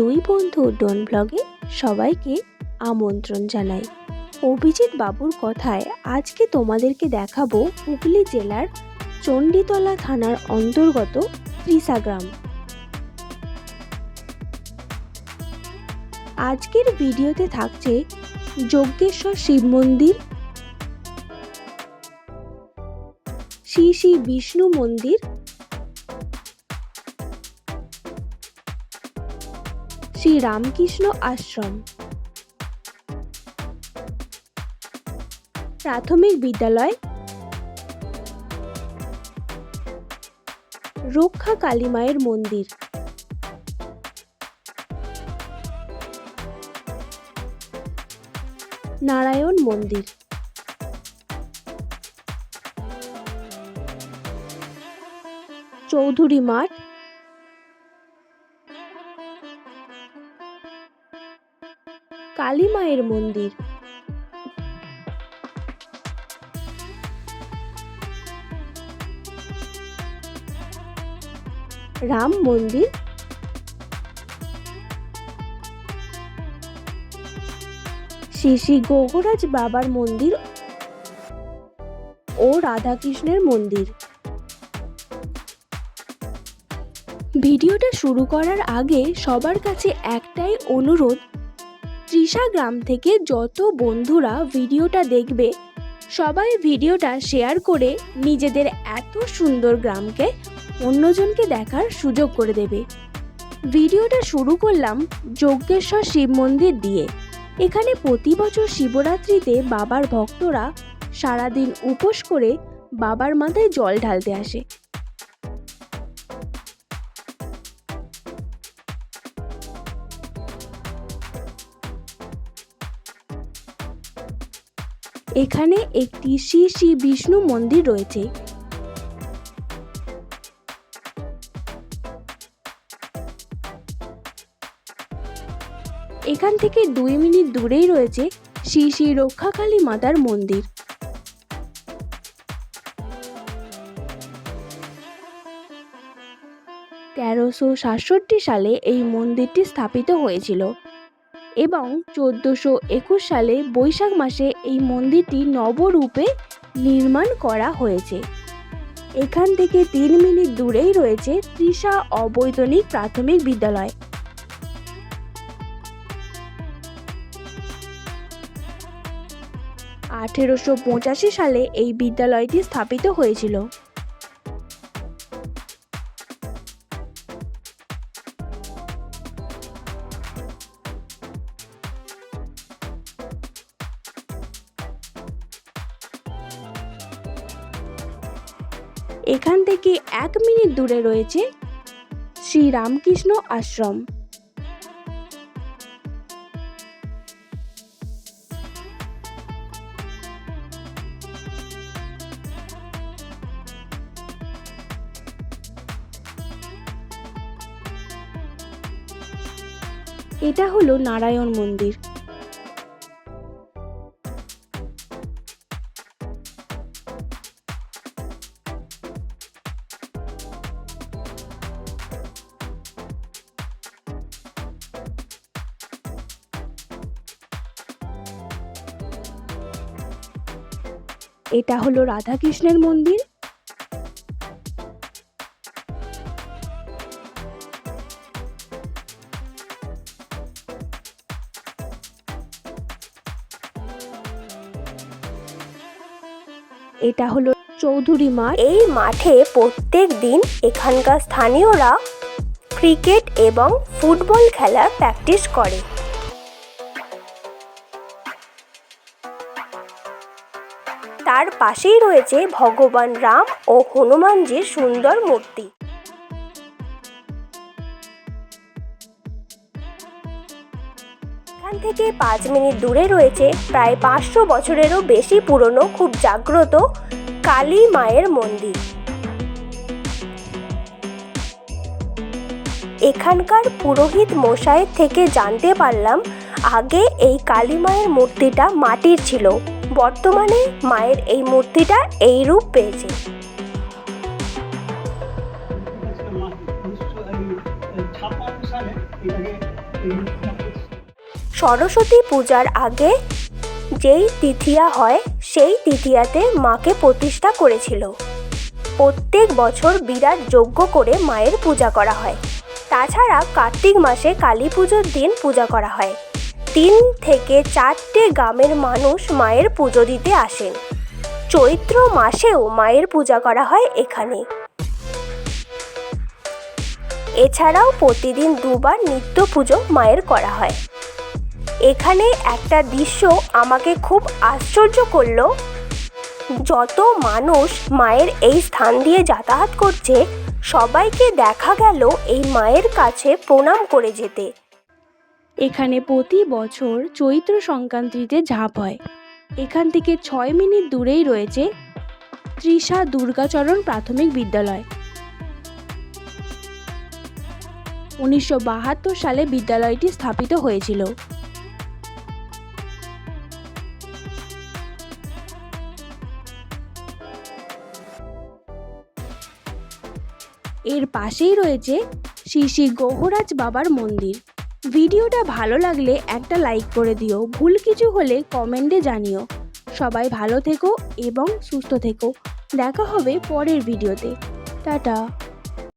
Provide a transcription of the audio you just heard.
দুই বন্ধু ডোন ব্লগে সবাইকে আমন্ত্রণ জানাই। অভিজিৎ বাবুর কথায় আজকে তোমাদেরকে দেখাবো হুগলি জেলার চণ্ডীতলা থানার অন্তর্গত ত্রিসা গ্রাম। আজকের ভিডিওতে থাকছে যজ্ঞেশ্বর শিব মন্দির, শ্রী শ্রী বিষ্ণু মন্দির শ্রী রামকৃষ্ণ আশ্রম। প্রাথমিক বিদ্যালয়। রক্ষা কালী মায়ের মন্দির। নারায়ণ মন্দির। চৌধুরী মাঠ। কালী মায়ের মন্দির। রাম মন্দির। শ্রী শ্রী গৌগরাজ বাবার মন্দির ও রাধাকৃষ্ণের মন্দির। ভিডিওটা শুরু করার আগে সবার কাছে একটাই অনুরোধ ত্রিশা গ্রাম থেকে যত বন্ধুরা ভিডিওটা দেখবে, সবাই ভিডিওটা শেয়ার করে নিজেদের এত সুন্দর গ্রামকে অন্যজনকে দেখার সুযোগ করে দেবে। ভিডিওটা শুরু করলাম যজ্ঞেশ্বর শিব মন্দির দিয়ে। এখানে প্রতি বছর শিবরাত্রিতে বাবার ভক্তরা সারাদিন উপোস করে বাবার মাথায় জল ঢালতে আসে। এখানে একটি শ্রী শ্রী বিষ্ণু মন্দির রয়েছে। এখান থেকে দুই মিনিট দূরেই রয়েছে শ্রী শ্রী রক্ষাকালী মাতার মন্দির। তেরোশো সাতষট্টি সালে এই মন্দিরটি স্থাপিত হয়েছিল। এবং চোদ্দোশো একুশ সালে বৈশাখ মাসে এই মন্দিরটি নবরূপে নির্মাণ করা হয়েছে। এখান থেকে তিন মিনিট দূরেই রয়েছে তৃষা অবৈতনিক প্রাথমিক বিদ্যালয়। আঠেরোশো পঁচাশি সালে এই বিদ্যালয়টি স্থাপিত হয়েছিল। এখান থেকে এক মিনিট দূরে রয়েছে শ্রী রামকৃষ্ণ আশ্রম। এটা হলো নারায়ণ মন্দির। এটা হলো রাধাকৃষ্ণের মন্দির। এটা হলো চৌধুরী মাঠ এই মাঠে প্রত্যেক দিন এখানকার স্থানীয়রা ক্রিকেট এবং ফুটবল খেলার প্র্যাকটিস করে। তার পাশেই রয়েছে ভগবান রাম ও হনুমানজির সুন্দর মূর্তি। এখান থেকে পাঁচ মিনিট দূরে রয়েছে, প্রায় পাঁচশো বছরেরও বেশি পুরনো, খুব জাগ্রত কালী মায়ের মন্দির। এখানকার পুরোহিত মশাইয়ের থেকে জানতে পারলাম, আগে এই কালী মায়ের মূর্তিটা মাটির ছিল। বর্তমানে মায়ের এই মূর্তিটা এই রূপ পেয়েছে। সরস্বতী পূজার আগে যেই তৃতীয়া হয়, সেই তৃতীয়াতে মাকে প্রতিষ্ঠা করেছিল। প্রত্যেক বছর বিরাট যজ্ঞ করে মায়ের পূজা করা হয়। তাছাড়া কার্তিক মাসে কালী পুজোর দিন পূজা করা হয়। তিন থেকে চারটে গ্রামের মানুষ মায়ের পুজো দিতে আসেন। চৈত্র মাসেও মায়ের পূজা করা হয় এখানে। এছাড়াও প্রতিদিন দুবার নিত্য পুজো মায়ের করা হয়। এখানে একটা দৃশ্য আমাকে খুব আশ্চর্য করল। যত মানুষ মায়ের এই স্থান দিয়ে যাতায়াত করছে, সবাইকে দেখা গেল এই মায়ের কাছে প্রণাম করে যেতে। এখানে প্রতি বছর চৈত্র সংক্রান্তিতে ঝাঁপ হয়। এখান থেকে ছয় মিনিট দূরেই রয়েছে তৃষা দুর্গাচরণ প্রাথমিক বিদ্যালয়। উনিশশো বাহাত্তর সালে বিদ্যালয়টি স্থাপিত হয়েছিল। এর পাশেই রয়েছে শ্রী শ্রী গহরাজ বাবার মন্দির। ভিডিওটা ভালো লাগলে একটা লাইক করে দিও। ভুল কিছু হলে কমেন্টে জানিও। সবাই ভালো থেকো এবং সুস্থ থেকো। দেখা হবে পরের ভিডিওতে। টাটা।